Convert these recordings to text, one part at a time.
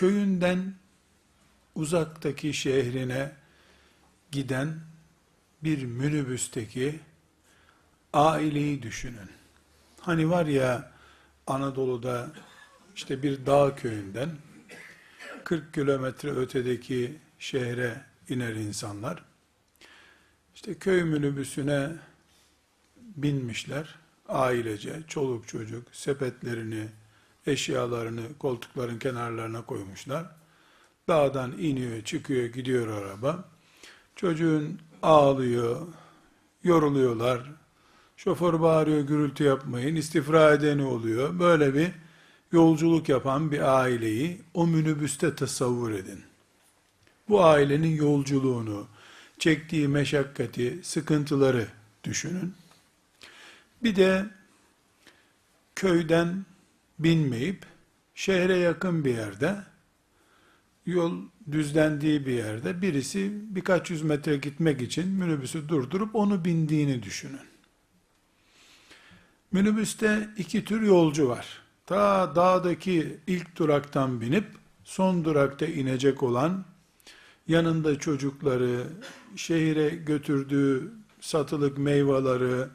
köyünden uzaktaki şehrine giden bir minibüsteki aileyi düşünün. Hani var ya Anadolu'da işte bir dağ köyünden 40 kilometre ötedeki şehre iner insanlar. İşte köy minibüsüne binmişler ailece, çoluk çocuk, sepetlerini, eşyalarını koltukların kenarlarına koymuşlar. Dağdan iniyor, çıkıyor, gidiyor araba. Çocuğun ağlıyor, yoruluyorlar. Şoför bağırıyor, gürültü yapmayın, istifra edeni oluyor. Böyle bir yolculuk yapan bir aileyi o minibüste tasavvur edin. Bu ailenin yolculuğunu, çektiği meşakkati, sıkıntıları düşünün. Bir de köyden binmeyip şehre yakın bir yerde yol düzlendiği bir yerde birisi birkaç yüz metre gitmek için minibüsü durdurup onu bindiğini düşünün. Minibüste iki tür yolcu var. Ta dağdaki ilk duraktan binip son durakta inecek olan yanında çocukları, şehire götürdüğü satılık meyveleri,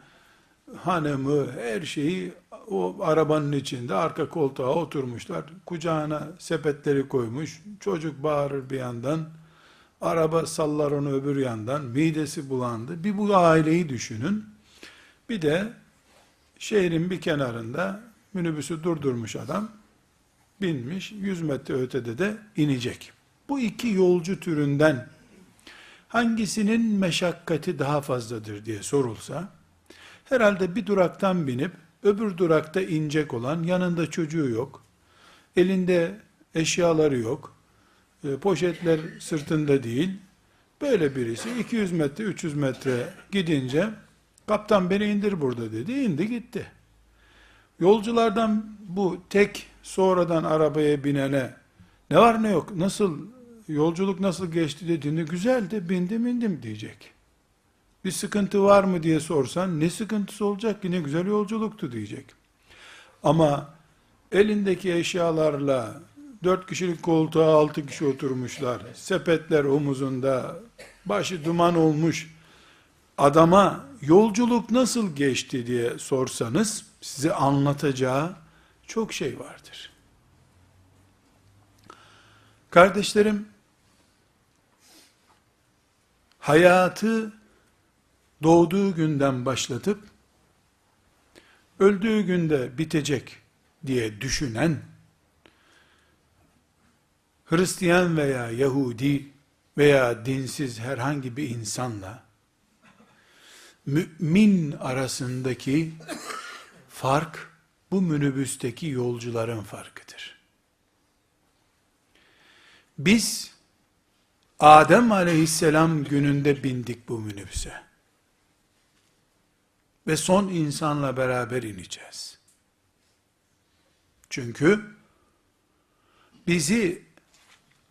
hanımı, her şeyi o arabanın içinde arka koltuğa oturmuşlar. Kucağına sepetleri koymuş. Çocuk bağırır bir yandan. Araba sallar onu öbür yandan. Midesi bulandı. Bir bu aileyi düşünün. Bir de şehrin bir kenarında minibüsü durdurmuş adam. Binmiş. 100 metre ötede de inecek. Bu iki yolcu türünden hangisinin meşakkati daha fazladır diye sorulsa, herhalde bir duraktan binip öbür durakta inecek olan yanında çocuğu yok, elinde eşyaları yok, e, poşetler sırtında değil, böyle birisi 200 metre 300 metre gidince kaptan beni indir burada dedi, indi gitti. Yolculardan bu tek sonradan arabaya binene ne var ne yok, nasıl yolculuk nasıl geçti? dediğinde güzeldi, bindim indim diyecek. Bir sıkıntı var mı diye sorsan ne sıkıntısı olacak ki ne güzel yolculuktu diyecek. Ama elindeki eşyalarla dört kişilik koltuğa altı kişi oturmuşlar. Sepetler omuzunda, başı duman olmuş. Adama yolculuk nasıl geçti diye sorsanız size anlatacağı çok şey vardır. Kardeşlerim, hayatı doğduğu günden başlatıp öldüğü günde bitecek diye düşünen Hristiyan veya Yahudi veya dinsiz herhangi bir insanla mümin arasındaki fark bu minibüsteki yolcuların farkıdır. Biz Adem aleyhisselam gününde bindik bu minibüse. Ve son insanla beraber ineceğiz. Çünkü bizi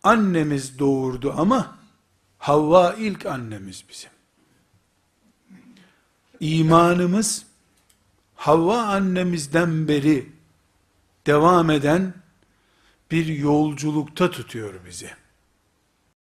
annemiz doğurdu ama Havva ilk annemiz bizim. İmanımız Havva annemizden beri devam eden bir yolculukta tutuyor bizi.